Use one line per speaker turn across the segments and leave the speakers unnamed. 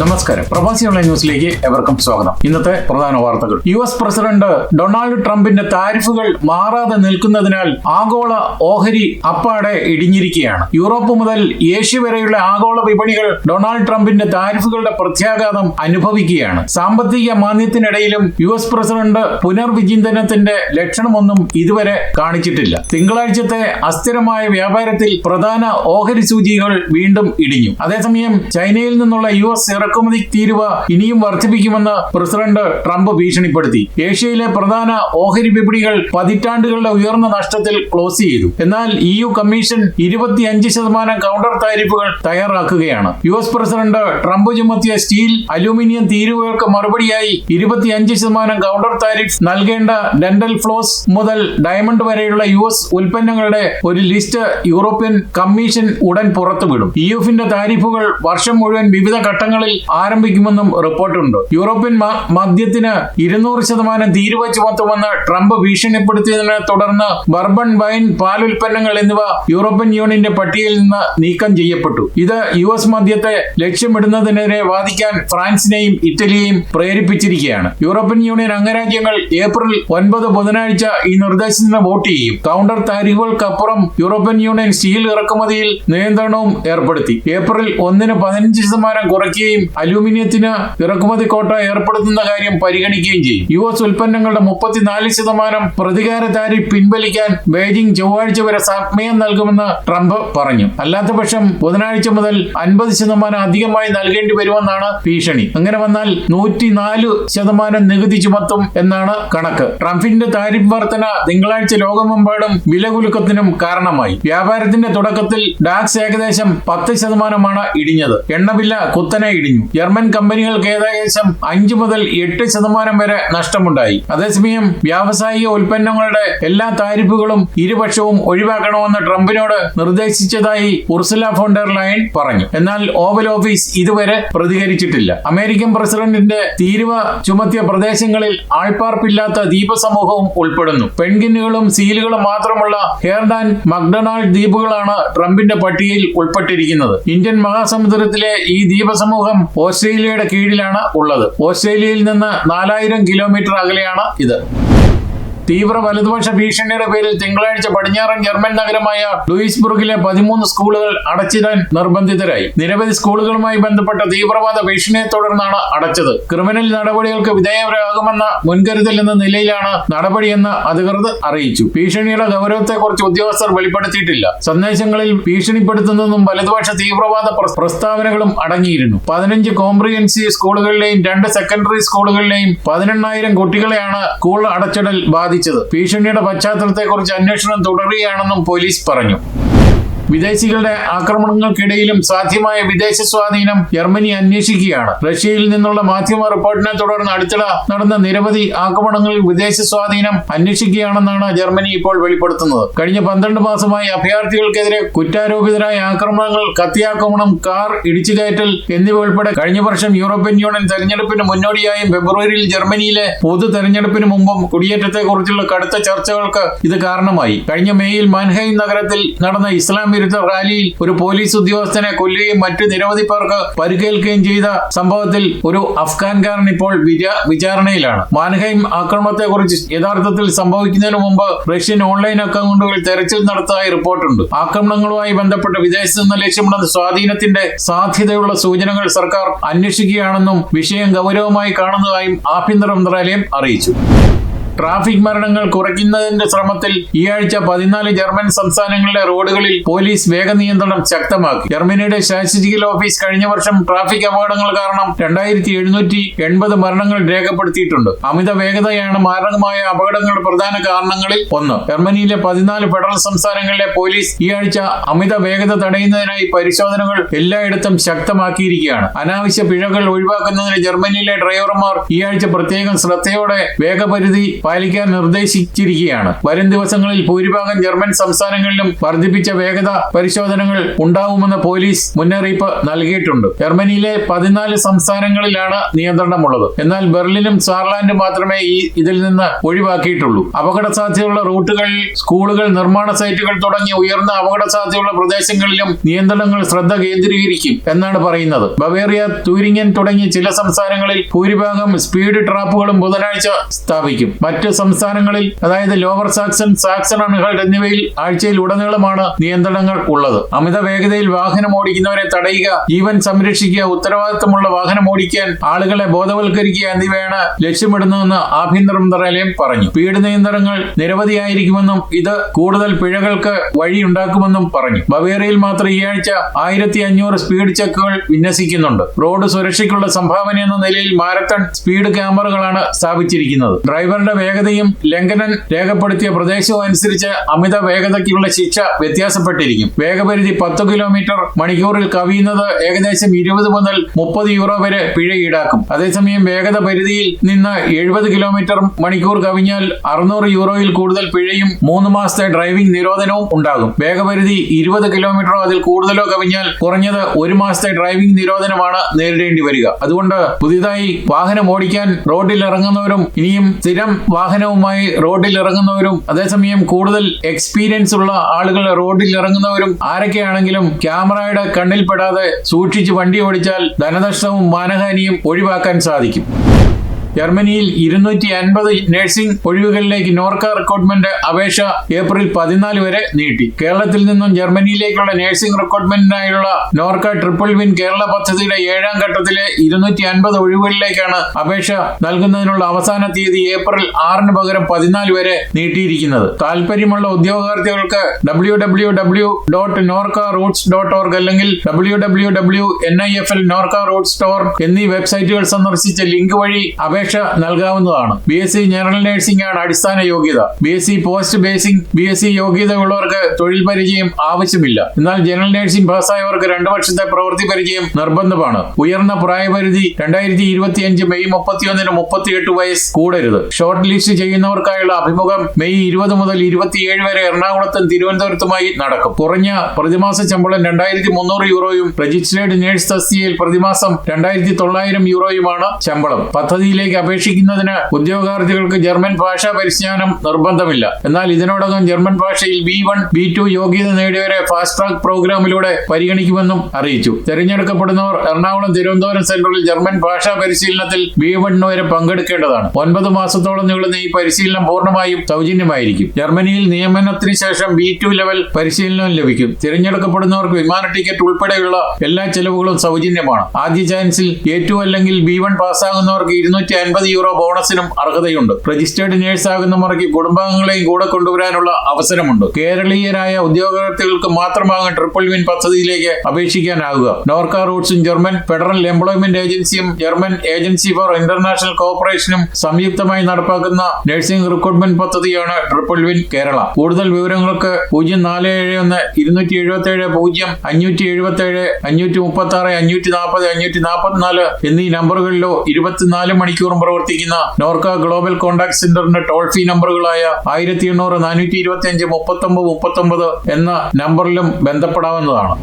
നമസ്കാരം. പ്രവാസി ഓൺലൈൻ ന്യൂസിലേക്ക് എവർക്കും സ്വാഗതം. ഇന്നത്തെ പ്രധാന വാർത്തകൾ. യു എസ് പ്രസിഡന്റ് ഡൊണാൾഡ് ട്രംപിന്റെ താരിഫുകൾ മാറാതെ നിൽക്കുന്നതിനാൽ ആഗോള ഓഹരി അപ്പാടെ ഇടിഞ്ഞിരിക്കുകയാണ്. യൂറോപ്പ് മുതൽ ഏഷ്യ വരെയുള്ള ആഗോള വിപണികൾ ഡൊണാൾഡ് ട്രംപിന്റെ താരിഫുകളുടെ പ്രത്യാഘാതം അനുഭവിക്കുകയാണ്. സാമ്പത്തിക മാന്ദ്യത്തിനിടയിലും യു എസ് പ്രസിഡന്റ് പുനർവിചിന്തനത്തിന്റെ ലക്ഷണമൊന്നും ഇതുവരെ കാണിച്ചിട്ടില്ല. തിങ്കളാഴ്ചത്തെ അസ്ഥിരമായ വ്യാപാരത്തിൽ പ്രധാന ഓഹരി സൂചികൾ വീണ്ടും ഇടിഞ്ഞു. അതേസമയം ചൈനയിൽ നിന്നുള്ള യു എസ് ഇറക്കുമതി തീരുവ ഇനിയും വർദ്ധിപ്പിക്കുമെന്ന് പ്രസിഡന്റ് ട്രംപ് ഭീഷണിപ്പെടുത്തി. ഏഷ്യയിലെ പ്രധാന ഓഹരി വിപണികൾ പതിറ്റാണ്ടുകളുടെ ഉയർന്ന നഷ്ടത്തിൽ ക്ലോസ് ചെയ്തു. എന്നാൽ ഇ യു കമ്മീഷൻ ഇരുപത്തിയഞ്ച് ശതമാനം കൗണ്ടർ താരിഫുകൾ തയ്യാറാക്കുകയാണ്. യു എസ് പ്രസിഡന്റ് ട്രംപ് ചുമത്തിയ സ്റ്റീൽ അലൂമിനിയം തീരുവകൾക്ക് മറുപടിയായി ഇരുപത്തിയഞ്ച് ശതമാനം കൗണ്ടർ താരിഫ് നൽകേണ്ട ഡെന്റൽ ഫ്ലോസ് മുതൽ ഡയമണ്ട് വരെയുള്ള യു എസ് ഉൽപ്പന്നങ്ങളുടെ ഒരു ലിസ്റ്റ് യൂറോപ്യൻ കമ്മീഷൻ ഉടൻ പുറത്തുവിടും. ഇ എഫിന്റെ താരിഫുകൾ വർഷം മുഴുവൻ വിവിധ ഘട്ടങ്ങളിൽ ആരംഭിക്കുമെന്നും റിപ്പോർട്ടുണ്ട്. യൂറോപ്യൻ മദ്യത്തിന് ഇരുന്നൂറ് ശതമാനം തീരുവ ചുമത്തുമെന്ന് ട്രംപ് ഭീഷണിപ്പെടുത്തിയതിനെ തുടർന്ന് ബർബൺ വൈൻ പാൽ ഉൽപ്പന്നങ്ങൾ എന്നിവ യൂറോപ്യൻ യൂണിയന്റെ പട്ടികയിൽ നിന്ന് നീക്കം ചെയ്യപ്പെട്ടു. ഇത് യു എസ് മദ്യത്തെ ലക്ഷ്യമിടുന്നതിനെതിരെ വാദിക്കാൻ ഫ്രാൻസിനെയും ഇറ്റലിയെയും പ്രേരിപ്പിച്ചിരിക്കുകയാണ്. യൂറോപ്യൻ യൂണിയൻ അംഗരാജ്യങ്ങൾ ഏപ്രിൽ ഒൻപത് ബുധനാഴ്ച ഈ നിർദ്ദേശത്തിന് വോട്ട് ചെയ്യും. കൗണ്ടർ താരിഫുകൾക്കപ്പുറം യൂറോപ്യൻ യൂണിയൻ സ്റ്റീൽ ഇറക്കുമതിയിൽ നിയന്ത്രണവും ഏർപ്പെടുത്തി. ഏപ്രിൽ ഒന്നിന് പതിനഞ്ച് ശതമാനം കുറയ്ക്കുകയും അലൂമിനിയത്തിന് ഇറക്കുമതി കോട്ട ഏർപ്പെടുത്തുന്ന കാര്യം പരിഗണിക്കുകയും ചെയ്യും. യു എസ് ഉൽപ്പന്നങ്ങളുടെ മുപ്പത്തിനാല് ശതമാനം പ്രതികാര താരിഫ് പിൻവലിക്കാൻ ബെയ്ജിംഗ് ചൊവ്വാഴ്ച വരെ സമയം നൽകുമെന്ന് ട്രംപ് പറഞ്ഞു. അല്ലാത്ത പക്ഷം ബുധനാഴ്ച മുതൽ അൻപത് ശതമാനം അധികമായി നൽകേണ്ടി വരുമെന്നാണ് ഭീഷണി. അങ്ങനെ വന്നാൽ നൂറ്റിനാല് ശതമാനം നികുതി ചുമത്തും എന്നാണ് കണക്ക്. ട്രംപിന്റെ താരിഫ് വർധന തിങ്കളാഴ്ച ലോകമെമ്പാടും വില കുലുക്കത്തിനും കാരണമായി. വ്യാപാരത്തിന്റെ തുടക്കത്തിൽ ഡാക്സ് ഏകദേശം പത്ത് ശതമാനമാണ് ഇടിഞ്ഞത്. എണ്ണവില കുത്തനെ ഇടിഞ്ഞു. ജർമ്മൻ കമ്പനികൾക്ക് ഏകദേശം അഞ്ച് മുതൽ എട്ട് ശതമാനം വരെ നഷ്ടമുണ്ടായി. അതേസമയം വ്യാവസായിക ഉൽപ്പന്നങ്ങളുടെ എല്ലാ താരിഫുകളും ഇരുപക്ഷവും ഒഴിവാക്കണമെന്ന് ട്രംപിനോട് നിർദ്ദേശിച്ചതായി ഉർസുല ഫോണ്ടർ ലൈൻ പറഞ്ഞു. എന്നാൽ ഓവൽ ഓഫീസ് ഇതുവരെ പ്രതികരിച്ചിട്ടില്ല. അമേരിക്കൻ പ്രസിഡന്റിന്റെ തീരുവ ചുമത്തിയ പ്രദേശങ്ങളിൽ ആൾപ്പാർപ്പില്ലാത്ത ദ്വീപസമൂഹവും ഉൾപ്പെടുന്നു. പെൺകിന്നുകളും സീലുകളും മാത്രമുള്ള ഹെയർഡാൻ മക്ഡൊണാൾഡ് ദ്വീപുകളാണ് ട്രംപിന്റെ പട്ടികയിൽ ഉൾപ്പെട്ടിരിക്കുന്നത്. ഇന്ത്യൻ മഹാസമുദ്രത്തിലെ ഈ ദ്വീപസമൂഹം ഓസ്ട്രേലിയയുടെ കീഴിലാണ് ഉള്ളത്. ഓസ്ട്രേലിയയിൽ നിന്ന് നാലായിരം കിലോമീറ്റർ അകലെയാണ് ഇത്. തീവ്ര വലതുപക്ഷ ഭീഷണിയുടെ പേരിൽ തിങ്കളാഴ്ച പടിഞ്ഞാറൻ ജർമ്മൻ നഗരമായ ലൂയിസ്ബുർഗിലെ പതിമൂന്ന് സ്കൂളുകൾ അടച്ചിടാൻ നിർബന്ധിതരായി. നിരവധി സ്കൂളുകളുമായി ബന്ധപ്പെട്ട തീവ്രവാദ ഭീഷണിയെ തുടർന്നാണ് അടച്ചത്. ക്രിമിനൽ നടപടികൾക്ക് വിധേയരാകുമെന്ന മുൻകരുതൽ എന്ന നിലയിലാണ് നടപടിയെന്ന് അധികൃതർ അറിയിച്ചു. ഭീഷണിയുടെ ഗൗരവത്തെക്കുറിച്ച് ഉദ്യോഗസ്ഥർ വെളിപ്പെടുത്തിയിട്ടില്ല. സന്ദേശങ്ങളിൽ ഭീഷണിപ്പെടുത്തുന്നതും വലതുപക്ഷ തീവ്രവാദ പ്ര- പ്രസ്താവനകളും അടങ്ങിയിരുന്നു. പതിനഞ്ച് കോംപ്രിഹെൻസീവ് സ്കൂളുകളിലെയും രണ്ട് സെക്കൻഡറി സ്കൂളുകളിലെയും പതിനെണ്ണായിരം കുട്ടികളെയാണ് സ്കൂൾ അടച്ചിടൽ ബാധിച്ചത്. ഭീഷണിയുടെ പശ്ചാത്തലത്തെക്കുറിച്ച് അന്വേഷണം തുടരുകയാണെന്നും പോലീസ് പറഞ്ഞു. വിദേശികളുടെ ആക്രമണങ്ങൾക്കിടയിലും സാധ്യമായ വിദേശ സ്വാധീനം ജർമ്മനി അന്വേഷിക്കുകയാണ്. റഷ്യയിൽ നിന്നുള്ള മാധ്യമ റിപ്പോർട്ടിനെ തുടർന്ന് അടുത്തിടെ നടന്ന നിരവധി ആക്രമണങ്ങളിൽ വിദേശ സ്വാധീനം അന്വേഷിക്കുകയാണെന്നാണ് ജർമ്മനി ഇപ്പോൾ വെളിപ്പെടുത്തുന്നത്. കഴിഞ്ഞ പന്ത്രണ്ട് മാസമായി അഭയാർത്ഥികൾക്കെതിരെ കുറ്റാരോപിതരായ ആക്രമണങ്ങൾ കത്തിയാക്രമണം കാർ ഇടിച്ചുകയറ്റൽ എന്നിവ ഉൾപ്പെടെ കഴിഞ്ഞ വർഷം യൂറോപ്യൻ യൂണിയൻ തെരഞ്ഞെടുപ്പിന് മുന്നോടിയായും ഫെബ്രുവരിയിൽ ജർമ്മനിയിലെ പൊതു തെരഞ്ഞെടുപ്പിന് മുമ്പും കുടിയേറ്റത്തെക്കുറിച്ചുള്ള കടുത്ത ചർച്ചകൾക്ക് ഇത് കാരണമായി. കഴിഞ്ഞ മേയിൽ മാൻഹൈം നഗരത്തിൽ നടന്ന ഇസ്ലാം വിരുദ്ധ റാലിയിൽ ഒരു പോലീസ് ഉദ്യോഗസ്ഥനെ കൊല്ലുകയും മറ്റു നിരവധി പേർക്ക് പരിക്കേൽക്കുകയും ചെയ്ത സംഭവത്തിൽ ഒരു അഫ്ഗാൻകാരൻ ഇപ്പോൾ വിചാ- വിചാരണയിലാണ്. മാൻഹൈം ആക്രമണത്തെക്കുറിച്ച് യഥാർത്ഥത്തിൽ സംഭവിക്കുന്നതിന് മുമ്പ് റഷ്യൻ ഓൺലൈൻ അക്കൗണ്ടുകളിൽ തെരച്ചിൽ നടത്തതായി റിപ്പോർട്ടുണ്ട്. ആക്രമണങ്ങളുമായി ബന്ധപ്പെട്ട് വിദേശത്ത് നിന്ന് ലക്ഷ്യമിടുന്ന സ്വാധീനത്തിന്റെ സാധ്യതയുള്ള സൂചനകൾ സർക്കാർ അന്വേഷിക്കുകയാണെന്നും വിഷയം ഗൗരവമായി കാണുന്നതായും ആഭ്യന്തര മന്ത്രാലയം അറിയിച്ചു. ട്രാഫിക് മരണങ്ങൾ കുറയ്ക്കുന്നതിന്റെ ശ്രമത്തിൽ ഈ ആഴ്ച പതിനാല് ജർമ്മൻ സംസ്ഥാനങ്ങളിലെ റോഡുകളിൽ പോലീസ് വേഗ നിയന്ത്രണം ശക്തമാക്കി. ജർമ്മനിയുടെ സ്റ്റാറ്റിസ്റ്റിക്കൽ ഓഫീസ് കഴിഞ്ഞ വർഷം ട്രാഫിക് അപകടങ്ങൾ കാരണം രണ്ടായിരത്തി എഴുന്നൂറ്റി എൺപത് മരണങ്ങൾ രേഖപ്പെടുത്തിയിട്ടുണ്ട്. അമിത വേഗതയാണ് മാരകമായ അപകടങ്ങളുടെ പ്രധാന കാരണങ്ങളിൽ ഒന്ന്. ജർമ്മനിയിലെ പതിനാല് ഫെഡറൽ സംസ്ഥാനങ്ങളിലെ പോലീസ് ഈ ആഴ്ച അമിത വേഗത തടയുന്നതിനായി പരിശോധനകൾ എല്ലായിടത്തും ശക്തമാക്കിയിരിക്കുകയാണ്. അനാവശ്യ പിഴകൾ ഒഴിവാക്കുന്നതിന് ജർമ്മനിയിലെ ഡ്രൈവർമാർ ഈ ആഴ്ച പ്രത്യേകം ശ്രദ്ധയോടെ വേഗപരിധി പാലിക്കാൻ നിർദ്ദേശിച്ചിരിക്കുകയാണ്. വരും ദിവസങ്ങളിൽ ഭൂരിഭാഗം ജർമ്മൻ സംസ്ഥാനങ്ങളിലും വർദ്ധിപ്പിച്ച വേഗത പരിശോധനകൾ ഉണ്ടാവുമെന്ന് പോലീസ് മുന്നറിയിപ്പ് നൽകിയിട്ടുണ്ട്. ജർമ്മനിയിലെ പതിനാല് സംസ്ഥാനങ്ങളിലാണ് നിയന്ത്രണമുള്ളത്. എന്നാൽ ബെർലിനും സ്വാർലാൻഡും മാത്രമേ ഈ ഇതിൽ നിന്ന് ഒഴിവാക്കിയിട്ടുള്ളൂ. അപകട സാധ്യതയുള്ള റൂട്ടുകളിൽ സ്കൂളുകൾ നിർമ്മാണ സൈറ്റുകൾ തുടങ്ങി ഉയർന്ന അപകട സാധ്യതയുള്ള പ്രദേശങ്ങളിലും നിയന്ത്രണങ്ങൾ ശ്രദ്ധ കേന്ദ്രീകരിക്കും എന്നാണ് പറയുന്നത്. ബവേറിയ തൂരിങ്ങൻ തുടങ്ങിയ ചില സംസ്ഥാനങ്ങളിൽ ഭൂരിഭാഗം സ്പീഡ് ട്രാപ്പുകളും ബുധനാഴ്ച സ്ഥാപിക്കും. മറ്റ് സംസ്ഥാനങ്ങളിൽ അതായത് ലോവർ സാക്സൺ സാക്സൺ അൺഹൾഡ് എന്നിവയിൽ ആഴ്ചയിൽ ഉടനീളമാണ് നിയന്ത്രണങ്ങൾ ഉള്ളത്. അമിത വേഗതയിൽ വാഹനം ഓടിക്കുന്നവരെ തടയുക ജീവൻ സംരക്ഷിക്കുക ഉത്തരവാദിത്തമുള്ള വാഹനം ഓടിക്കാൻ ആളുകളെ ബോധവൽക്കരിക്കുക എന്നിവയാണ് ലക്ഷ്യമിടുന്നതെന്ന് ആഭ്യന്തര മന്ത്രാലയം പറഞ്ഞു. സ്പീഡ് നിയന്ത്രണങ്ങൾ നിരവധിയായിരിക്കുമെന്നും ഇത് കൂടുതൽ പിഴകൾക്ക് വഴിയുണ്ടാക്കുമെന്നും പറഞ്ഞു. ബവേറിയയിൽ മാത്രം ഈ ആഴ്ച ആയിരത്തി അഞ്ഞൂറ് സ്പീഡ് ചെക്കുകൾ വിന്യസിക്കുന്നുണ്ട്. റോഡ് സുരക്ഷയ്ക്കുള്ള സംഭാവന എന്ന നിലയിൽ മാരത്തൺ സ്പീഡ് ക്യാമറകളാണ് സ്ഥാപിച്ചിരിക്കുന്നത്. ഡ്രൈവറുടെ വേഗതയും ലംഘനം രേഖപ്പെടുത്തിയ പ്രദേശവും അനുസരിച്ച് അമിത വേഗതയ്ക്കുള്ള ശിക്ഷ വ്യത്യാസപ്പെട്ടിരിക്കും. വേഗപരിധി പത്ത് കിലോമീറ്റർ മണിക്കൂറിൽ കവിയുന്നത് ഏകദേശം ഇരുപത് മുതൽ മുപ്പത് യൂറോ വരെ പിഴ ഈടാക്കും. അതേസമയം വേഗത പരിധിയിൽ നിന്ന് എഴുപത് കിലോമീറ്റർ മണിക്കൂർ കവിഞ്ഞാൽ അറുന്നൂറ് യൂറോയിൽ കൂടുതൽ പിഴയും മൂന്ന് മാസത്തെ ഡ്രൈവിംഗ് നിരോധനവും ഉണ്ടാകും. വേഗപരിധി ഇരുപത് കിലോമീറ്ററോ അതിൽ കൂടുതലോ കവിഞ്ഞാൽ കുറഞ്ഞത് ഒരു മാസത്തെ ഡ്രൈവിംഗ് നിരോധനമാണ് നേരിടേണ്ടി വരിക. അതുകൊണ്ട് പുതിയതായി വാഹനം ഓടിക്കാൻ റോഡിൽ ഇറങ്ങുന്നവരും ഇനിയും സ്ഥിരം വാഹനവുമായി റോഡിൽ ഇറങ്ങുന്നവരും അതേസമയം കൂടുതൽ എക്സ്പീരിയൻസ് ഉള്ള ആളുകൾ റോഡിൽ ഇറങ്ങുന്നവരും ആരൊക്കെയാണെങ്കിലും ക്യാമറയുടെ കണ്ണിൽപ്പെടാതെ സൂക്ഷിച്ച് വണ്ടി ഓടിച്ചാൽ ധനനഷ്ടവും മാനഹാനിയും ഒഴിവാക്കാൻ സാധിക്കും. ജർമ്മനിയിൽ ഇരുന്നൂറ്റി അൻപത് നഴ്സിംഗ് ഒഴിവുകളിലേക്ക് നോർക്ക റിക്രൂട്ട്മെന്റ് അപേക്ഷ ഏപ്രിൽ പതിനാല് വരെ നീട്ടി. കേരളത്തിൽ നിന്നും ജർമ്മനിയിലേക്കുള്ള നഴ്സിംഗ് റിക്രൂട്ട്മെന്റിനായുള്ള നോർക്ക ട്രിപ്പിൾ വിൻ കേരള പദ്ധതിയുടെ ഏഴാം ഘട്ടത്തിലെ ഇരുന്നൂറ്റി അൻപത് ഒഴിവുകളിലേക്കാണ് അപേക്ഷ നൽകുന്നതിനുള്ള അവസാന തീയതി ഏപ്രിൽ ആറിന് പകരം പതിനാല് വരെ നീട്ടിയിരിക്കുന്നത്. താല്പര്യമുള്ള ഉദ്യോഗാർത്ഥികൾക്ക് W W W dot Norka Roots dot org അല്ലെങ്കിൽ W W W N I F L Norka Roots store എന്നീ വെബ്സൈറ്റുകൾ സന്ദർശിച്ച ലിങ്ക് വഴി അപേക്ഷ നൽകാവുന്നതാണ്. B S C general nursing ആണ് അടിസ്ഥാന യോഗ്യത. B S C post basic B S C യോഗ്യത ഉള്ളവർക്ക് തൊഴിൽ പരിചയം ആവശ്യമില്ല. എന്നാൽ ജനറൽ നഴ്സിംഗ് പാസ്സായവർക്ക് രണ്ടു വർഷത്തെ പ്രവൃത്തി പരിചയം നിർബന്ധമാണ്. ഉയർന്ന പ്രായപരിധി രണ്ടായിരത്തി ഇരുപത്തിയഞ്ച് മെയ് മുപ്പത്തിയൊന്നിന് മുപ്പത്തിയെട്ട് വയസ്സ് കൂടരുത്. ഷോർട്ട് ലിസ്റ്റ് ചെയ്യുന്നവർക്കായുള്ള അഭിമുഖം മെയ് ഇരുപത് മുതൽ ഇരുപത്തിയേഴ് വരെ എറണാകുളത്തും തിരുവനന്തപുരത്തുമായി നടക്കും. കുറഞ്ഞ പ്രതിമാസ ശമ്പളം രണ്ടായിരത്തി മുന്നൂറ് യൂറോയും രജിസ്ട്രേഡ് നേഴ്സ് തസ്തികയിൽ പ്രതിമാസം രണ്ടായിരത്തി തൊള്ളായിരം യൂറോയുമാണ് ശമ്പളം. പദ്ധതിയിലേക്ക് അപേക്ഷിക്കുന്നതിന് ഉദ്യോഗാർത്ഥികൾക്ക് ജർമ്മൻ ഭാഷാ പരിജ്ഞാനം നിർബന്ധമില്ല. എന്നാൽ ഇതിനോടകം ജർമ്മൻ ഭാഷയിൽ ബി വൺ ബി ടു യോഗ്യത നേടിയവരെ ഫാസ്റ്റ് ട്രാക്ക് പ്രോഗ്രാമിലൂടെ പരിഗണിക്കുമെന്നും അറിയിച്ചു. തെരഞ്ഞെടുക്കപ്പെടുന്നവർ എറണാകുളം തിരുവനന്തപുരം സെന്ററിൽ ജർമ്മൻ ഭാഷാ പരിശീലനത്തിൽ ബി വൺ വരെ പങ്കെടുക്കേണ്ടതാണ്. ഒൻപത് മാസത്തോളം നീളുന്ന ഈ പരിശീലനം പൂർണമായും സൗജന്യമായിരിക്കും. ജർമ്മനിയിൽ നിയമനത്തിന് ശേഷം ബി ടു ലെവൽ പരിശീലനം ലഭിക്കും. തിരഞ്ഞെടുക്കപ്പെടുന്നവർക്ക് വിമാന ടിക്കറ്റ് ഉൾപ്പെടെയുള്ള എല്ലാ ചെലവുകളും സൗജന്യമാണ്. ആദ്യ ചാൻസിൽ എ ടു അല്ലെങ്കിൽ ബി വൺ പാസ്സാകുന്നവർക്ക് ഇരുന്നൂറ്റി അൻപത് യൂറോ ബോണസിനും അർഹതയുണ്ട്. രജിസ്റ്റേർഡ് നേഴ്സ് മുറയ്ക്ക് കുടുംബാംഗങ്ങളെയും കൂടെ കൊണ്ടുവരാനുള്ള അവസരമുണ്ട്. കേരളീയരായ ഉദ്യോഗാർത്ഥികൾക്ക് മാത്രമാകും ട്രിപ്പിൾ വിൻ പദ്ധതിയിലേക്ക് അപേക്ഷിക്കാനാകുക നോർക്ക റൂട്ട്സും ജർമ്മൻ ഫെഡറൽ എംപ്ലോയ്മെന്റ് ഏജൻസിയും ജർമ്മൻ ഏജൻസി ഫോർ ഇന്റർനാഷണൽ കോർപ്പറേഷനും സംയുക്തമായി നടപ്പാക്കുന്ന നഴ്സിംഗ് റിക്രൂട്ട്മെന്റ് പദ്ധതിയാണ് ട്രിപ്പിൾ വിൻ കേരള. കൂടുതൽ വിവരങ്ങൾക്ക് പൂജ്യം നാല് ഏഴ് ഒന്ന് ഇരുന്നൂറ്റി എഴുപത്തി ഏഴ് പൂജ്യം അഞ്ഞൂറ്റി എഴുപത്തി ഏഴ് അഞ്ഞൂറ്റി മുപ്പത്തി ആറ് അഞ്ഞൂറ്റി നാൽപ്പത് അഞ്ഞൂറ്റി നാൽപ്പത്തിനാല് എന്നീ നമ്പറുകളിലോ ഇരുപത്തിനാല് മണിക്കൂറും പ്രവർത്തിക്കുന്ന നോർക്ക ഗ്ലോബൽ കോൺടാക്ട് സെന്ററിന്റെ ടോൾ ഫ്രീ നമ്പറുകളായ ആയിരത്തി എണ്ണൂറ് നാനൂറ്റി ഇരുപത്തി അഞ്ച് മുപ്പത്തൊമ്പത് മുപ്പത്തൊമ്പത് എന്ന നമ്പറിലും ബന്ധപ്പെടാവുന്നതാണ്.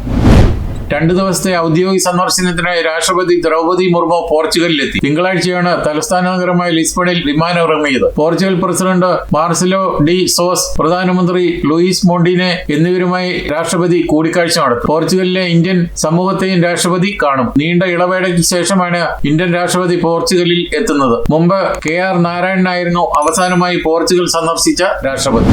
രണ്ടു ദിവസത്തെ ഔദ്യോഗിക സന്ദർശനത്തിനായി രാഷ്ട്രപതി ദ്രൗപദി മുർമു പോർച്ചുഗലിലെത്തി. തിങ്കളാഴ്ചയാണ് തലസ്ഥാന നഗരമായ ലിസ്ബണിൽ വിമാനം ഇറങ്ങിയത് Portugal president Marcelo de Sousa പ്രധാനമന്ത്രി ലൂയിസ് മോണ്ടിനെ എന്നിവരുമായി രാഷ്ട്രപതി കൂടിക്കാഴ്ച നടത്തും. പോർച്ചുഗലിലെ ഇന്ത്യൻ സമൂഹത്തെയും രാഷ്ട്രപതി കാണും. നീണ്ട ഇളവേളയ്ക്ക് ശേഷമാണ് ഇന്ത്യൻ രാഷ്ട്രപതി പോർച്ചുഗലിൽ എത്തുന്നത്. മുമ്പ് കെ ആർ നാരായണനായിരുന്നു അവസാനമായി പോർച്ചുഗൽ സന്ദർശിച്ച രാഷ്ട്രപതി.